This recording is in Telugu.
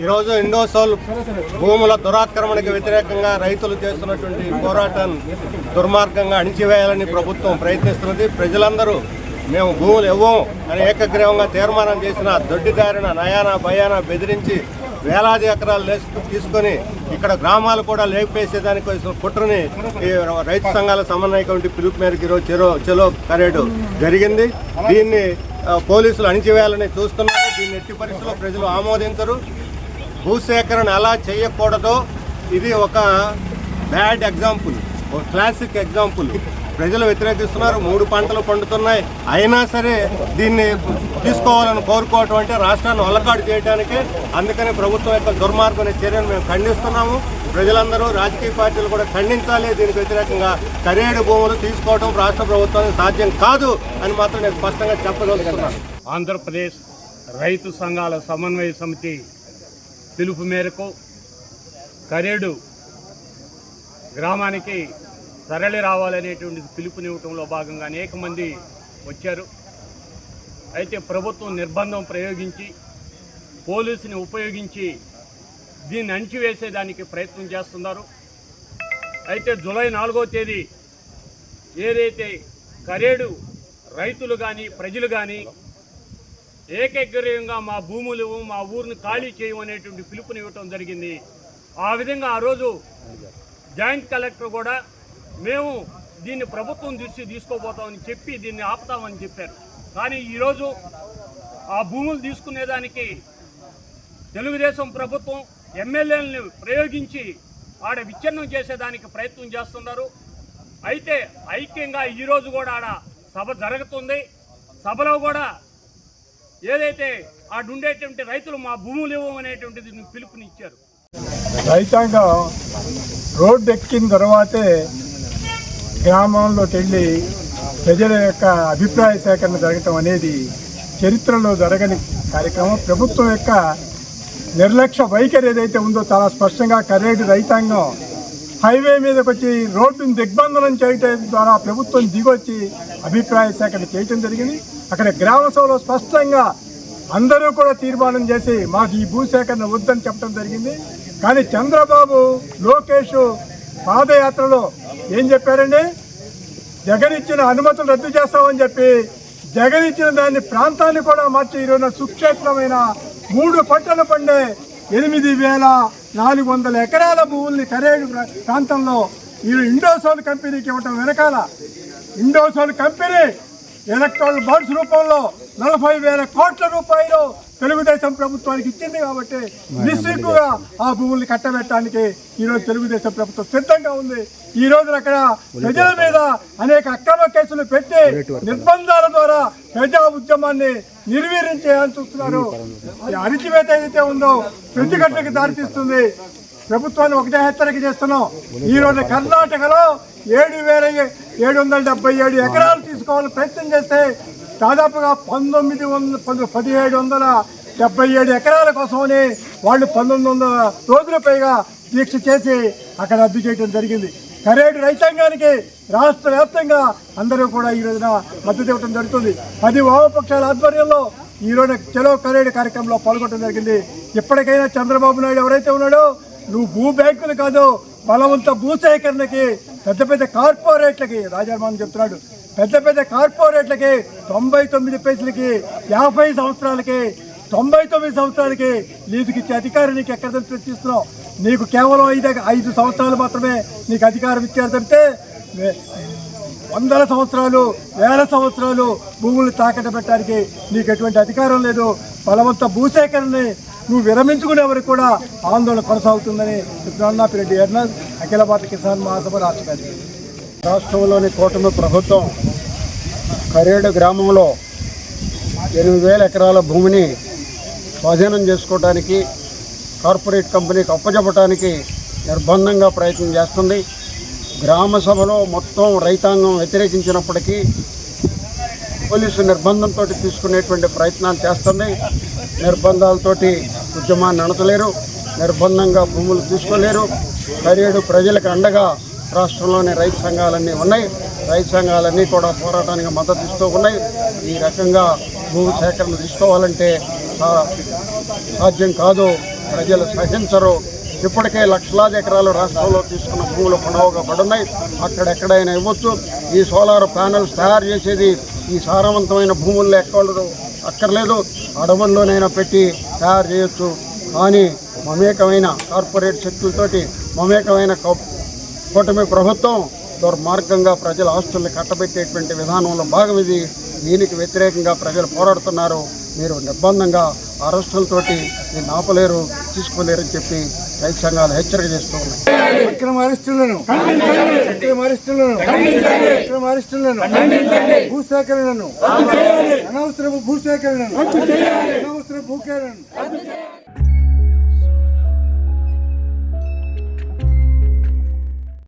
ఈరోజు ఇండోసోల్ భూముల దురాక్రమణకు వ్యతిరేకంగా రైతులు చేస్తున్నటువంటి పోరాటాన్ని దుర్మార్గంగా అణిచివేయాలని ప్రభుత్వం ప్రయత్నిస్తున్నది. ప్రజలందరూ మేము భూములు ఇవ్వం అని ఏకగ్రీవంగా తీర్మానం చేసిన దొడ్డిదారిన నయాన భయాన బెదిరించి వేలాది ఎకరాలు లేసు తీసుకొని ఇక్కడ గ్రామాలు కూడా లేపేసేదానికి వచ్చిన కుట్రని ఈ రైతు సంఘాల సమన్వయ కమిటీ పిలుపు మేరకు ఈరోజు చెరో చెలో పరేడు జరిగింది. దీన్ని పోలీసులు అణిచివేయాలని చూస్తున్నారు. దీన్ని ఎట్టి పరిస్థితుల్లో ప్రజలు ఆమోదించరు. భూసేకరణ ఎలా చేయకూడదో ఇది ఒక బ్యాడ్ ఎగ్జాంపుల్ ఒక క్లాసిక్ ఎగ్జాంపుల్. ప్రజలు వ్యతిరేకిస్తున్నారు. మూడు పంటలు పండుతున్నాయి. అయినా సరే దీన్ని తీసుకోవాలని కోరుకోవటం అంటే రాష్ట్రాన్ని ఒల్లకాడు చేయడానికి అందుకని ప్రభుత్వం యొక్క దుర్మార్గమైన చర్యను మేము ఖండిస్తున్నాము. ప్రజలందరూ రాజకీయ పార్టీలు కూడా ఖండించాలి. దీనికి వ్యతిరేకంగా కరేడు భూములు తీసుకోవడం రాష్ట్ర ప్రభుత్వానికి సాధ్యం కాదు అని మాత్రం నేను స్పష్టంగా చెప్పగలుగుతున్నాను ఆంధ్రప్రదేశ్ రైతు సంఘాల సమన్వయ సమితి పిలుపు మేరకు కరేడు గ్రామానికి తరలి రావాలనేటువంటి పిలుపునివ్వటంలో భాగంగా అనేక మంది వచ్చారు. అయితే ప్రభుత్వం నిర్బంధం ప్రయోగించి పోలీసుని ఉపయోగించి దీన్ని అణిచివేసేదానికి ప్రయత్నం చేస్తున్నారు. అయితే జూలై నాలుగో తేదీ ఏదైతే కరేడు రైతులు కానీ ప్రజలు కానీ ఏకగ్రీయంగా మా భూములు మా ఊరిని ఖాళీ చేయము అనేటువంటి పిలుపునివ్వటం జరిగింది. ఆ విధంగా ఆ రోజు జాయింట్ కలెక్టర్ కూడా మేము దీన్ని ప్రభుత్వం దృష్టి తీసుకోబోతామని చెప్పి దీన్ని ఆపుతామని చెప్పారు. కానీ ఈరోజు ఆ భూములు తీసుకునేదానికి తెలుగుదేశం ప్రభుత్వం ఎమ్మెల్యేలను ప్రయోగించి ఆడ విచ్ఛిన్నం చేసేదానికి ప్రయత్నం చేస్తున్నారు. అయితే ఐక్యంగా ఈరోజు కూడా ఆడ సభ జరుగుతుంది. సభలో కూడా ఏదైతే ఆడుండేటువంటి రైతులు మా భూములు ఇవ్వమనేటువంటిది పిలుపునిచ్చారు. రైతాంగం రోడ్డు ఎక్కిన తర్వాతే గ్రామంలోకి వెళ్ళి ప్రజల యొక్క అభిప్రాయ సేకరణ జరగటం అనేది చరిత్రలో జరగని కార్యక్రమం. ప్రభుత్వం యొక్క నిర్లక్ష్య వైఖరి ఏదైతే ఉందో చాలా స్పష్టంగా కరేడు రైతాంగం హైవే మీదకి వచ్చి రోడ్డును దిగ్బంధనం చేయటం ద్వారా ప్రభుత్వం దిగొచ్చి అభిప్రాయ సేకరణ చేయటం జరిగింది. అక్కడ గ్రామ సభలో స్పష్టంగా అందరూ కూడా తీర్మానం చేసి మాకు ఈ భూసేకరణ వద్దని చెప్పడం జరిగింది. కానీ చంద్రబాబు లోకేష్ పాదయాత్రలో ఏం చెప్పారండి? జగన్ ఇచ్చిన అనుమతులు రద్దు చేస్తామని చెప్పి జగన్ ఇచ్చిన దాన్ని ప్రాంతాన్ని కూడా మార్చి ఈరోజు సుక్షేత్రమైన మూడు పంటలు పండే ఎనిమిది వేల నాలుగు వందల ఎకరాల భూముల్ని కరేడు ప్రాంతంలో ఈ ఇండోసోల్ కంపెనీకి ఇవ్వటం వెనకాల ఇండోసోల్ కంపెనీ ఎలక్ట్రాల్ బాండ్స్ రూపంలో నలభై వేల కోట్ల రూపాయలు తెలుగుదేశం ప్రభుత్వానికి ఇచ్చింది కాబట్టి నిస్సిగ్గుగా ఆ భూముల్ని కట్టబెట్టడానికి ఈరోజు తెలుగుదేశం ప్రభుత్వం సిద్ధంగా ఉంది. ఈ రోజున అక్కడ ప్రజల మీద అనేక అక్రమ కేసులు పెట్టి నిర్బంధాల ద్వారా ప్రజా ఉద్యమాన్ని నిర్వీర్యం చేయాలని చూస్తున్నారు. అణిచివేత ఏదైతే ఉందో ప్రతిఘటనకు దారితీస్తుంది. ప్రభుత్వాన్ని ఒకటే హెచ్చరిక చేస్తున్నాం. ఈ రోజు కర్ణాటకలో ఏడు వేల ఏడు వందల డెబ్బై ఏడు ఎకరాలు తీసుకోవాలని ప్రయత్నం చేస్తే దాదాపుగా పంతొమ్మిది వందల పంతొమ్మిది పదిహేడు వందల డెబ్బై ఏడు ఎకరాల కోసమని వాళ్ళు పంతొమ్మిది వందల రోజుల పైగా దీక్ష చేసి అక్కడ రద్దు చేయడం జరిగింది. కరేడు రైతాంగానికి రాష్ట్ర వ్యాప్తంగా అందరూ కూడా ఈ రోజున మద్దతు ఇవ్వడం జరుగుతుంది. పది వామపక్షాల ఆధ్వర్యంలో ఈ చెలో కరేడు కార్యక్రమంలో పాల్గొనడం జరిగింది. ఇప్పటికైనా చంద్రబాబు నాయుడు ఎవరైతే ఉన్నాడో నువ్వు భూ బ్యాంకులు కాదు బలవంత భూసేకరణకి పెద్ద పెద్ద కార్పొరేట్లకి రాజారామన్ చెప్తున్నాడు. పెద్ద పెద్ద కార్పొరేట్లకి తొంభై తొమ్మిది పైసలకి యాభై సంవత్సరాలకి తొంభై తొమ్మిది సంవత్సరాలకి లీజుకి ఇచ్చే అధికారం నీకు ఎక్కడ ప్రశ్నిస్తున్నావు నీకు కేవలం ఐదు ఐదు సంవత్సరాలు మాత్రమే నీకు అధికారం ఇచ్చారు తప్పితే వందల సంవత్సరాలు వేల సంవత్సరాలు భూములు తాకట్టు పెట్టడానికి నీకు ఎటువంటి అధికారం లేదు. బలవంత భూసేకరణని నువ్వు విరమించుకునే వరకు కూడా ఆందోళన కొనసాగుతుందని చెప్తున్నాను నా పేరు ఎర్నల్ అఖిల భారత కిసాన్ మహాసభ రాష్ట్రపతి. రాష్ట్రంలోని కూటమి ప్రభుత్వం కరేడు గ్రామంలో ఎనిమిది వేల ఎకరాల భూమిని స్వాధీనం చేసుకోవడానికి కార్పొరేట్ కంపెనీకి అప్పచెప్పడానికి నిర్బంధంగా ప్రయత్నం చేస్తుంది. గ్రామ సభలో మొత్తం రైతాంగం వ్యతిరేకించినప్పటికీ పోలీసు నిర్బంధంతో తీసుకునేటువంటి ప్రయత్నాలు చేస్తుంది. నిర్బంధాలతోటి ఉద్యమాన్ని నడతలేరు. నిర్బంధంగా భూములు తీసుకోలేరు. కరేడు ప్రజలకు అండగా రాష్ట్రంలోని రైతు సంఘాలన్నీ ఉన్నాయి. రైతు సంఘాలన్నీ కూడా పోరాటానికి మద్దతు ఇస్తూ ఉన్నాయి. ఈ రకంగా భూమి సేకరణ తీసుకోవాలంటే సాధ్యం కాదు. ప్రజలు సహించరు. ఇప్పటికే లక్షలాది ఎకరాలు రాష్ట్రంలో తీసుకున్న భూములు కొనవగా పడున్నాయి అక్కడెక్కడైనా ఇవ్వచ్చు. ఈ సోలార్ ప్యానెల్స్ తయారు చేసేది ఈ సారవంతమైన భూముల్లో ఎక్కడ అక్కర్లేదు. అడవుల్లోనైనా పెట్టి తయారు చేయొచ్చు. కానీ మమేకమైన కార్పొరేట్ శక్తులతోటి మమేకమైన కూటమి ప్రభుత్వం దుర్మార్గంగా ప్రజల ఆస్తుల్ని కట్టబెట్టేటువంటి విధానంలో భాగం ఇది. దీనికి వ్యతిరేకంగా ప్రజలు పోరాడుతున్నారు. మీరు నిర్బంధంగా అరెస్టులతోటి దీన్ని ఆపలేరు తీసుకోలేరని చెప్పి రైతు సంఘాలు హెచ్చరిక చేస్తూ ఉన్నాయి. భూసేకరణను అనవసరపు భూసేకరణను అనవసర